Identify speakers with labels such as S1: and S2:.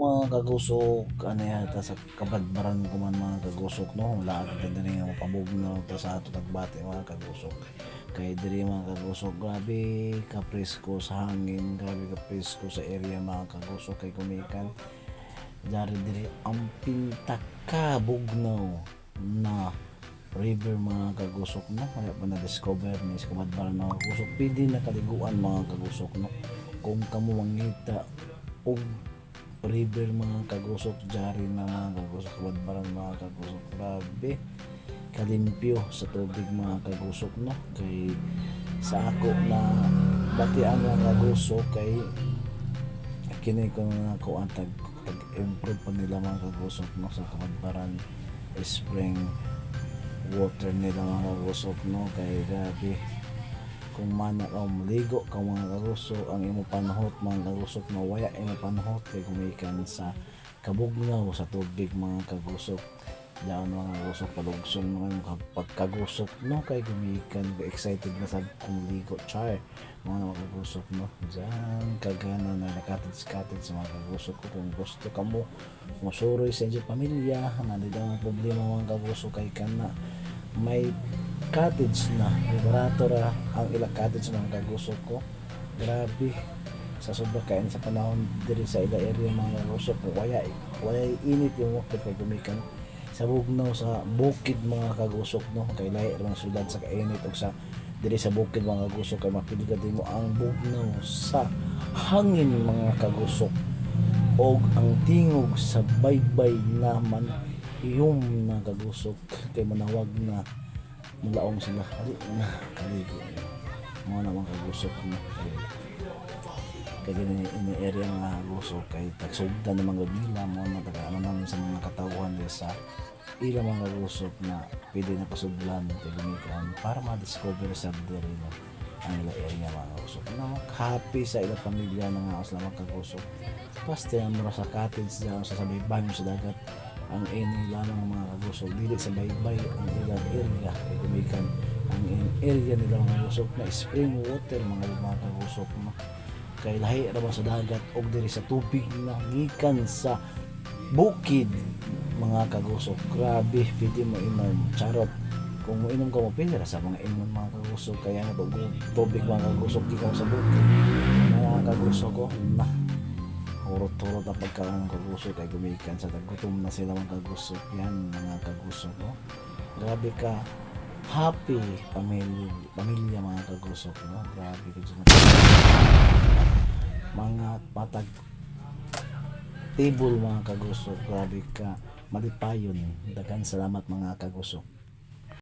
S1: mga kagusok ano yata sa kabadbaran ko man mga kagusok no? Lahat na diri nga mapabugnaw ta sa ato nagbati mga kagusok. Kay diri mga kagusok grabe ka presko sa hangin grabe ka presko sa area mga kagusok kay kumikan. Dari diri ang pintaka bugnaw na river mga kagusok no? Kaya pa na-discover ni sa kabadbaran mga kagusok. Pwede na kaliguan mga kagusok no? Kung kamo mangita og river mga kagusok jari na mga kagusok kabadbaran mga kagusok. Grabe. Kalimpyo sa tubig mga kagusok no? Kay sa ako na batian mga kagusok kay kini ko na ako ang tag improve pa nila mga kagusok no? Sa kabadbaran spring water nila mga kagusok no? Kay grabe kung mana ka maligo ka mga kagusok ang imo panahot mga kagusok na waya imo panahot kay gumikan sa kabugnaw sa tubig mga kagusok. Diyan mga kagusok palugson mga ka- pagkagusok no? Kay gumikan ka excited na sa kung ligo char. Mga mga kagusok no? Diyan kagana na nakatid sa mga kagusok ko. Kung gusto ka mo masuroy sa inyong pamilya na daw ang problema mga kagusok kay kana may cottage na. Liberator ra ang ilang cottage mga kagusok ko. Grabe. Sa sobra kain sa panahon diri sa ila area mga kagusok ko. Waya waya init yung wakit kay gumikan sa bugnaw sa bukid mga kagusok no kay lahi ra syudad sa kainit ug sa diri sa bukid mga kagusok kay mapili ka din mo ang bugnaw sa hangin mga kagusok og ang tingog sa baybay naman iyong na kagusok kay manawag na mulaong sila. Na kaligo mga naman kagusok na kay kay gani ini area nga kagusok kay tagsugdan ng mga nila mo na taga ano naman sa mga katawhan diri sa ilang mga kagusok na pwede na pasudlan kay gumikan para ma-discover sa diri no ang ila area mga kagusok. Na happy sa ila pamilya na nga sila mga kagusok. Paste ang mura sa cottage dyan sa sabay mo sa dagat ang ini lamang mga kagusok dili sa baybay ang ilang area. Kay gumikan ang area nila mga kagusok na spring water mga mga kagusok no? Kay lahi ra sa dagat og diri sa tubig na gikan sa bukid mga kagusok grabe pwede mo inom charot. Kung mo inom ka mo pwede sa mga inom mga kagusok kaya tug- tubig mga kagusok gikan sa bukid. Mga kagusok ko na Hurot-hurot ang pagkaroon ng kagusok ay gumikan sa tagutom na sila mga kagusok yan mga kagusok no? grabe ka. Happy pamilya, pamilya mga kagusok no? grabe ka dyan mga patag table mga kagusok grabe ka. Malipayon dagan salamat mga kagusok